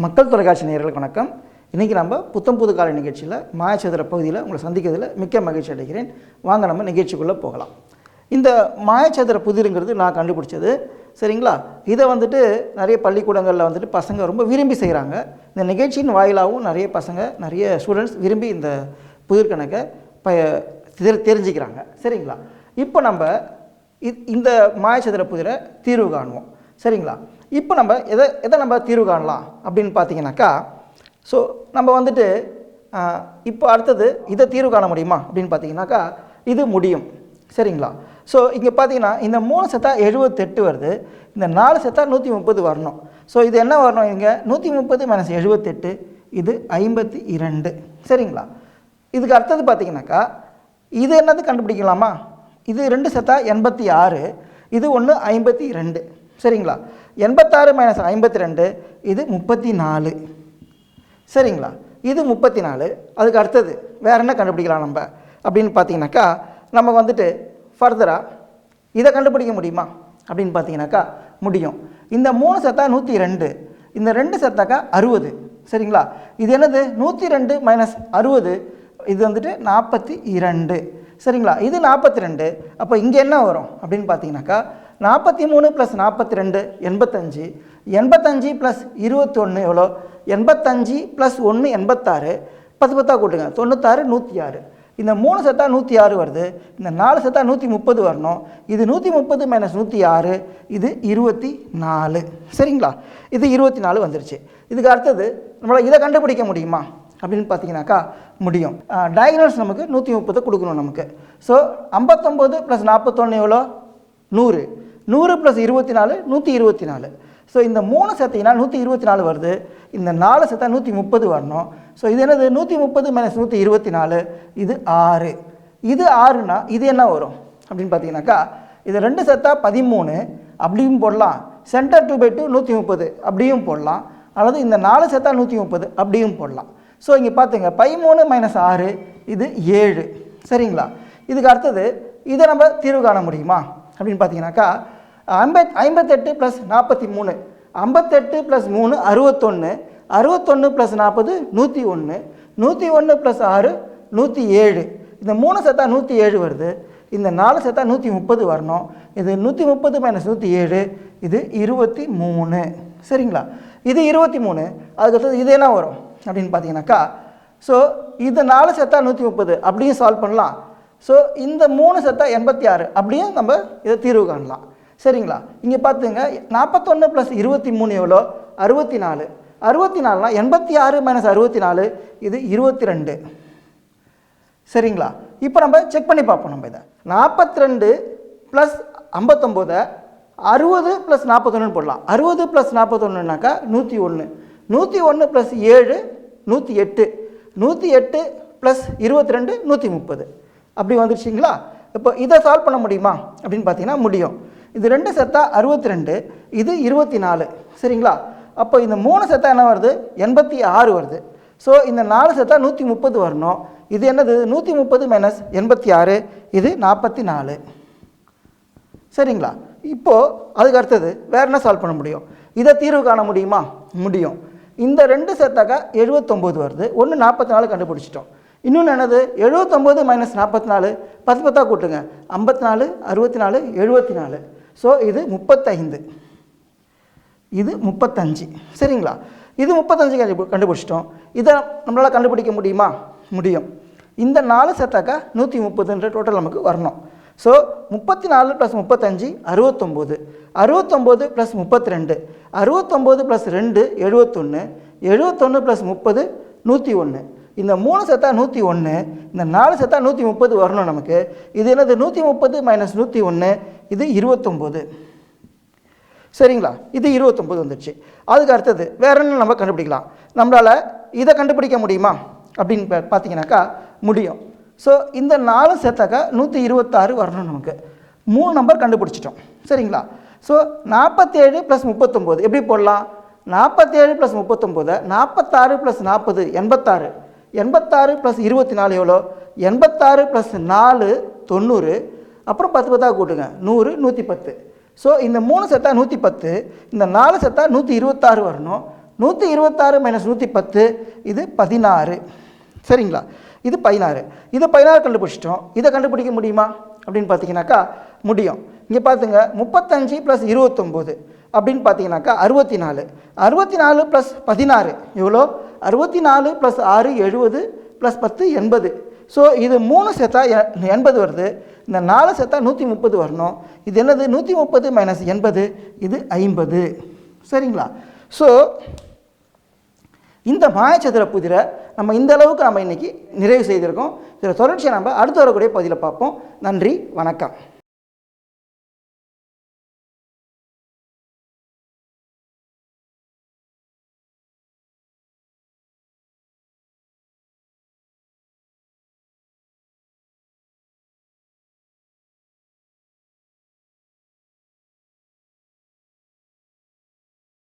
மக்கள் தொலைக்காட்சி நேயர்களுக்கு வணக்கம். இன்றைக்கி நம்ம புத்தம் புது காலை நிகழ்ச்சியில் மாயச்சதுர பகுதியில் உங்களை சந்திக்கிறதுல மிக்க மகிழ்ச்சி அடைகிறேன். வாங்க நம்ம நிகழ்ச்சிக்குள்ளே போகலாம். இந்த மாயச்சதுர புதிருங்கிறது நான் கண்டுபிடிச்சது. சரிங்களா? இதை வந்துட்டு நிறைய பள்ளிக்கூடங்களில் வந்துட்டு பசங்க ரொம்ப விரும்பி செய்கிறாங்க இந்த நிகழ்ச்சியின் வாயிலாகவும் நிறைய பசங்க நிறைய ஸ்டூடெண்ட்ஸ் விரும்பி இந்த புதிர் கணக்கை ப தெரிஞ்சுக்கிறாங்க. சரிங்களா? இப்போ நம்ம இ- இந்த மாயச்சதுர புதிரை தீர்வு காணுவோம். சரிங்களா? இப்போ நம்ம எதை எதை நம்ம தீர்வு காணலாம் அப்படின்னு பார்த்தீங்கன்னாக்கா ஸோ நம்ம வந்துட்டு இப்போ அடுத்தது இதை தீர்வு காண முடியுமா அப்படின்னு பார்த்தீங்கன்னாக்கா இது முடியும். சரிங்களா? ஸோ இங்கே பார்த்தீங்கன்னா இந்த மூணு செத்தா எழுபத்தெட்டு வருது. இந்த நாலு செத்தா நூற்றி முப்பது வரணும். ஸோ இது என்ன வரணும் இங்கே? நூற்றி முப்பது மைனஸ் எழுபத்தெட்டு இது ஐம்பத்தி இரண்டு. சரிங்களா? இதுக்கு அடுத்தது பார்த்தீங்கன்னாக்கா இது என்னது கண்டுபிடிக்கலாமா? இது ரெண்டு செத்தா எண்பத்தி ஆறு இது ஒன்று ஐம்பத்தி ரெண்டு. சரிங்களா? எண்பத்தாறு மைனஸ் ஐம்பத்தி ரெண்டு இது முப்பத்தி நாலு சரிங்களா? இது முப்பத்தி நாலு அதுக்கு அடுத்தது வேறு என்ன கண்டுபிடிக்கலாம் நம்ம? அப்படின்னு பார்த்தீங்கன்னாக்கா நம்ம வந்துட்டு ஃபர்தராக இதை கண்டுபிடிக்க முடியுமா? அப்படின்னு பார்த்தீங்கன்னாக்கா முடியும். இந்த மூணு சத்தா நூற்றி ரெண்டு இந்த ரெண்டு சத்தாக்கா அறுபது. சரிங்களா? இது என்னது? நூற்றி ரெண்டு மைனஸ் அறுபது. இது வந்துட்டு நாற்பத்தி இரண்டு. சரிங்களா? இது நாற்பத்தி ரெண்டு அப்போ இங்கே என்ன வரும்? அப்படின்னு பார்த்தீங்கன்னாக்கா நாற்பத்தி மூணு ப்ளஸ் நாற்பத்தி ரெண்டு எண்பத்தஞ்சு. எண்பத்தஞ்சு ப்ளஸ் இருபத்தொன்று எவ்வளோ? எண்பத்தஞ்சு ப்ளஸ் ஒன்று எண்பத்தாறு. பத்து பத்தாக கூட்டுங்க. தொண்ணூத்தாறு நூற்றி ஆறு இந்த மூணு செத்தா நூற்றி ஆறு வருது. இந்த நாலு செத்தா நூற்றி முப்பது வரணும். இது நூற்றி முப்பது மைனஸ் நூற்றி ஆறு இது இருபத்தி நாலு சரிங்களா? இது இருபத்தி நாலு வந்துருச்சு. இதுக்கு அடுத்தது நம்மளால் இதை கண்டுபிடிக்க முடியுமா? அப்படின்னு பார்த்தீங்கன்னாக்கா முடியும். டயக்னல்ஸ் நமக்கு நூற்றி முப்பது கொடுக்கணும் நமக்கு. ஸோ ஐம்பத்தொம்போது ப்ளஸ் நாற்பத்தொன்று எவ்வளோ? நூறு. நூறு ப்ளஸ் இருபத்தி நாலு நூற்றி இருபத்தி நாலு ஸோ இந்த மூணு சேர்த்திங்கன்னா நூற்றி இருபத்தி நாலு வருது. இந்த நாலு சேர்த்தா நூற்றி முப்பது வரணும். ஸோ இது என்னது? நூற்றி முப்பது மைனஸ் நூற்றி இருபத்தி நாலு இது ஆறு. இது ஆறுனா இது என்ன வரும்? அப்படின்னு பார்த்தீங்கன்னாக்கா இது ரெண்டு சேர்த்தா பதிமூணு அப்படியும் போடலாம். சென்டர் டூ பை டூ நூற்றி முப்பது அப்படியும் போடலாம். அல்லது இந்த நாலு சேர்த்தா நூற்றி முப்பது அப்படியும் போடலாம். ஸோ இங்கே பார்த்துங்க பதிமூணு மைனஸ் ஆறு இது ஏழு. சரிங்களா? இதுக்கு அடுத்தது இதை நம்ம தீர்வு காண முடியுமா? அப்படின்னு பார்த்தீங்கன்னாக்கா ஐம்பத் ஐம்பத்தெட்டு ப்ளஸ் நாற்பத்தி மூணு ஐம்பத்தெட்டு ப்ளஸ் மூணு அறுபத்தொன்று அறுபத்தொன்று ப்ளஸ் நாற்பது நூற்றி ஒன்று நூற்றி ஒன்று ப்ளஸ் ஆறு நூற்றி ஏழு இந்த மூணு சேர்த்தா நூற்றி ஏழு வருது. இந்த நாலு சேர்த்தா நூற்றி முப்பது வரணும். இது நூற்றி முப்பது மைனஸ் நூற்றி ஏழு இது இருபத்தி மூணு சரிங்களா? இது இருபத்தி மூணு அதுக்கடுத்தது இது என்ன வரும்? அப்படின்னு பார்த்தீங்கன்னாக்கா ஸோ இது நாலு செத்தா நூற்றி முப்பது அப்படியும் சால்வ் பண்ணலாம். ஸோ இந்த மூணு செத்தா எண்பத்தி ஆறு. அப்படியும் நம்ம இதை தீர்வு காணலாம். சரிங்களா? இங்கே பார்த்துங்க நாற்பத்தொன்று ப்ளஸ் இருபத்தி மூணு எவ்வளோ? அறுபத்தி நாலு. அறுபத்தி நாலுனா எண்பத்தி ஆறு மைனஸ் அறுபத்தி நாலு இது இருபத்தி ரெண்டு. சரிங்களா? இப்போ நம்ம செக் பண்ணி பார்ப்போம் நம்ம இதை. நாற்பத்தி ரெண்டு ப்ளஸ் ஐம்பத்தொம்போதை அறுபது ப்ளஸ் நாற்பத்தொன்னு போடலாம். அறுபது ப்ளஸ் நாற்பத்தொன்னுனாக்கா நூற்றி ஒன்று. நூற்றி ஒன்று ப்ளஸ் ஏழு நூற்றி எட்டு. நூற்றி எட்டு ப்ளஸ் இருபத்தி ரெண்டு நூற்றி முப்பது. அப்படி வந்துருச்சிங்களா? இப்போ இதை சால்வ் பண்ண முடியுமா? அப்படின்னு பார்த்தீங்கன்னா முடியும். இது ரெண்டு செத்தா அறுபத்தி ரெண்டு இது இருபத்தி நாலு சரிங்களா? அப்போ இந்த மூணு செத்தா என்ன வருது? எண்பத்தி ஆறு வருது. ஸோ இந்த நாலு செத்தா நூற்றி முப்பது வரணும். இது என்னது? நூற்றி முப்பது மைனஸ் எண்பத்தி ஆறு இது நாற்பத்தி நாலு. சரிங்களா? இப்போது அதுக்கு அடுத்தது வேறு என்ன சால்வ் பண்ண முடியும்? இதை தீர்வு காண முடியுமா? முடியும். இந்த ரெண்டு சேர்த்தாக்கா எழுபத்தொம்போது வருது. ஒன்று நாற்பத்தி நாலு கண்டுபிடிச்சிட்டோம். இன்னொன்று என்னது? எழுபத்தொம்போது மைனஸ் நாற்பத்தி நாலு பத்து பத்தாக கூட்டுங்க. ஐம்பத்தி நாலு அறுபத்தி நாலு எழுபத்தி நாலு ஸோ இது முப்பத்தைந்து. இது முப்பத்தஞ்சு. சரிங்களா? இது முப்பத்தஞ்சு கண்டுபிடிச்சிட்டோம். இதை நம்மளால் கண்டுபிடிக்க முடியுமா? முடியும். இந்த நாலு சேர்த்தாக்கா நூற்றி முப்பதுன்ற டோட்டல் நமக்கு வரணும். ஸோ முப்பத்தி நாலு ப்ளஸ் முப்பத்தஞ்சு அறுபத்தொம்போது அறுபத்தொம்போது ப்ளஸ் முப்பத்தி ரெண்டு அறுபத்தொம்போது ப்ளஸ் ரெண்டு எழுபத்தொன்று எழுபத்தொன்று ப்ளஸ் முப்பது நூற்றி ஒன்று இந்த மூணு செத்தா நூற்றி ஒன்று இந்த நாலு செத்தா நூற்றி முப்பது வரணும் நமக்கு. இது என்னது? நூற்றி முப்பது மைனஸ் நூற்றி ஒன்று இது இருபத்தொம்போது. சரிங்களா? இது இருபத்தொம்போது வந்துடுச்சு அதுக்கு அடுத்தது வேற என்ன நம்ம கண்டுபிடிக்கலாம்? நம்மளால் இதை கண்டுபிடிக்க முடியுமா? அப்படின்னு பா- பார்த்தீங்கன்னாக்கா முடியும். ஸோ இந்த நாலு சேர்த்தாக்கா நூற்றி இருபத்தாறு வரணும் நமக்கு. மூணு நம்பர் கண்டுபிடிச்சிட்டோம். சரிங்களா? ஸோ நாற்பத்தேழு ப்ளஸ் முப்பத்தொம்போது எப்படி போடலாம்? நாற்பத்தேழு ப்ளஸ் முப்பத்தொம்போதை நாற்பத்தாறு ப்ளஸ் நாற்பது எண்பத்தாறு. எண்பத்தாறு ப்ளஸ் இருபத்தி நாலு எவ்வளோ? எண்பத்தாறு ப்ளஸ் நாலு தொண்ணூறு. அப்புறம் பத்து பத்தாக கூட்டுங்க. நூறு நூற்றி பத்து ஸோ இந்த மூணு செத்தா நூற்றி பத்து இந்த நாலு செத்தா நூற்றி இருபத்தாறு வரணும். நூற்றி இருபத்தாறு மைனஸ் நூற்றி பத்து இது பதினாறு. சரிங்களா? இது பதினாறு. இதை பதினாறு கண்டுபிடிச்சிட்டோம். இதை கண்டுபிடிக்க முடியுமா? அப்படின்னு பார்த்தீங்கன்னாக்கா முடியும். இங்கே பார்த்துங்க முப்பத்தஞ்சு ப்ளஸ் இருபத்தொம்போது. அப்படின்னு பார்த்தீங்கன்னாக்கா அறுபத்தி நாலு அறுபத்தி நாலு ப்ளஸ் பதினாறு. எவ்வளோ? அறுபத்தி நாலு ப்ளஸ் ஆறு எழுபது ப்ளஸ் பத்து எண்பது. ஸோ இது மூணு சேர்த்தா எண்பது வருது. இந்த நாலு சேர்த்தா நூற்றி முப்பது வரணும். இது என்னது? நூற்றி முப்பது மைனஸ் எண்பது. இது ஐம்பது. சரிங்களா? ஸோ இந்த மாயச்சதுர புதிரை நம்ம இந்த அளவுக்கு நம்ம இன்றைக்கி நிறைவு செய்திருக்கோம். இதில் தொடர்ச்சியை நம்ம அடுத்து வரக்கூடிய பகுதியில் பார்ப்போம். நன்றி வணக்கம்.